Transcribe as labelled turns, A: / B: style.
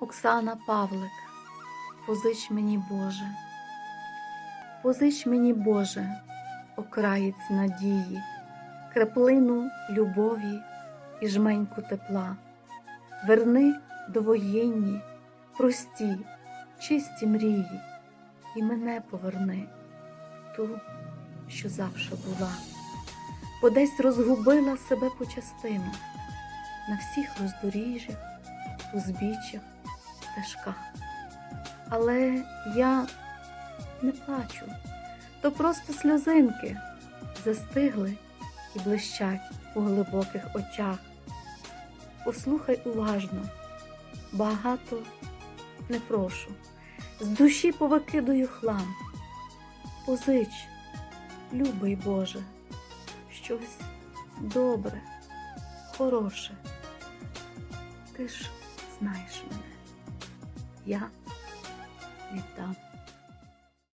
A: Оксана Павлик, позич мені Боже, позич мені Боже, окраєць надії, краплину любові і жменьку тепла, верни довоєнні, прості, чисті мрії, і мене поверни, ту, що завше була, бо десь розгубила себе по частинах, на всіх роздоріжжях, узбіччях, стежках. Але я не плачу, то просто сльозинки застигли і блищать у глибоких очах. Послухай уважно, багато не прошу, з душі повикидую хлам. Позич, любий Боже, щось добре, хороше. Ти ж знаєш мене, я віддам.